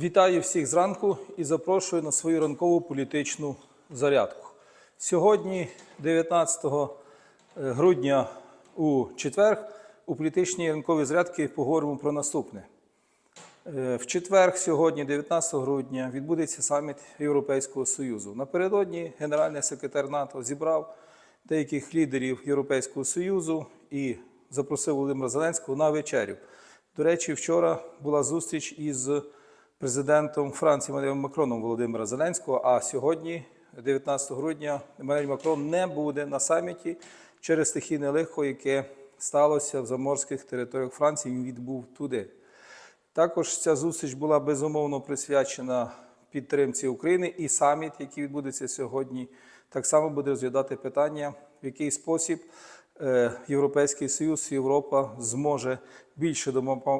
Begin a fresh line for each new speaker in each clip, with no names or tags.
Вітаю всіх зранку і запрошую на свою ранкову політичну зарядку. Сьогодні, 19 грудня у четвер, у політичній ранковій зарядці поговоримо про наступне. Е, В четвер, сьогодні, 19 грудня, відбудеться саміт Європейського Союзу. Напередодні генеральний секретар НАТО зібрав деяких лідерів Європейського Союзу і запросив Володимира Зеленського на вечерю. До речі, вчора була зустріч із президентом Франції Еммануелем Макроном Володимира Зеленського. А сьогодні, 19 грудня, Еммануель Макрон не буде на саміті через стихійне лихо, яке сталося в заморських територіях Франції. Він відбув туди. Також ця зустріч була безумовно присвячена підтримці України, і саміт, який відбудеться сьогодні, так само буде розглядати питання, в який спосіб Європейський Союз, Європа зможе більше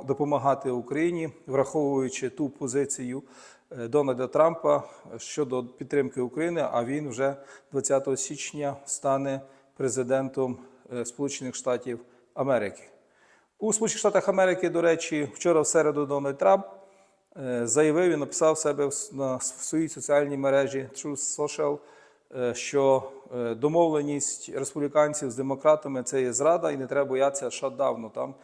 допомагати Україні, враховуючи ту позицію е, Дональда Трампа щодо підтримки України. А він вже 20 січня стане президентом е, Сполучених Штатів Америки. У Сполучених Штатах Америки, до речі, вчора в середу Дональд Трамп е, заявив і написав себе на своїй соціальній мережі Truth Social, е, що е, домовленість республіканців з демократами це є зрада, і не треба боятися шатдауну. Там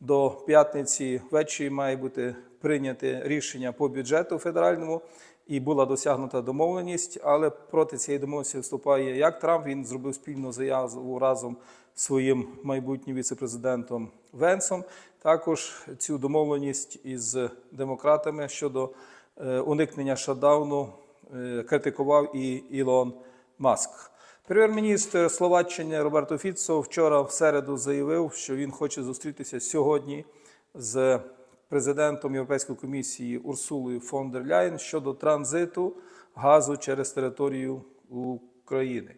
до п'ятниці ввечері має бути прийняте рішення по бюджету федеральному, і була досягнута домовленість, але проти цієї домовленості виступає як Трамп. Він зробив спільну заяву разом з своїм майбутнім віцепрезидентом Венсом. Також цю домовленість із демократами щодо е, уникнення шатдауну е, критикував і Ілон Маск. Прем'єр-міністр Словаччини Роберто Фіцо вчора в середу заявив, що він хоче зустрітися сьогодні з президентом Європейської комісії Урсулою фон дер Ляєн щодо транзиту газу через територію України.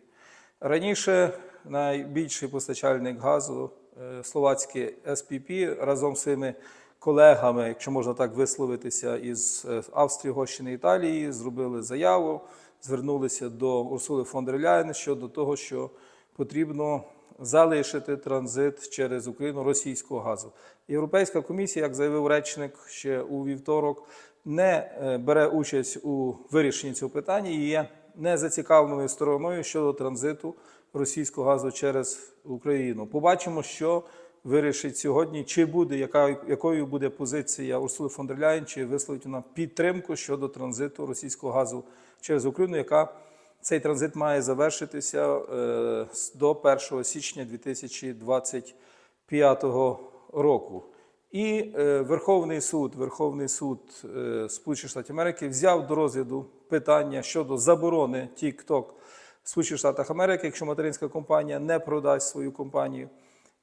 Раніше найбільший постачальник газу е, словацький СПП разом з своїми колегами, якщо можна так висловитися, із е, Австрії, Гощини Італії, зробили заяву, звернулися до Урсули фон дер Ляєн щодо того, що потрібно залишити транзит через Україну російського газу. Європейська комісія, як заявив речник ще у вівторок, не е, бере участь у вирішенні цього питання і є незацікавленою стороною щодо транзиту російського газу через Україну. Побачимо, що вирішить сьогодні, чи буде яка, якою буде позиція Урсули фон дер Ляєн, чи висловить вона підтримку щодо транзиту російського газу через Україну, яка цей транзит має завершитися е, до 1 січня 2025 року. І е, Верховний суд, Верховний суд е, Сполучених Штатів Америки взяв до розгляду питання щодо заборони TikTok в Сполучених Штатах Америки, якщо материнська компанія не продасть свою компанію.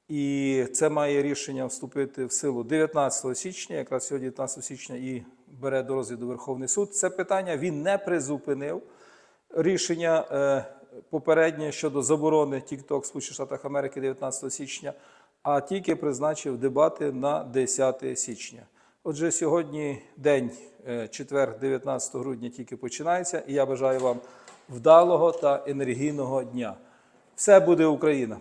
І це має рішення вступити в силу 19 січня, якраз сьогодні 19 січня, і бере до розгляду Верховний суд. Це питання він не призупинив. Рішення е, попереднє щодо заборони TikTok Сполучених Штатах Америки 19 січня, а тільки призначив дебати на 10 січня. Отже, сьогодні день, е, четвер, 19 грудня, тільки починається, і я бажаю вам вдалого та енергійного дня. Все буде Україна!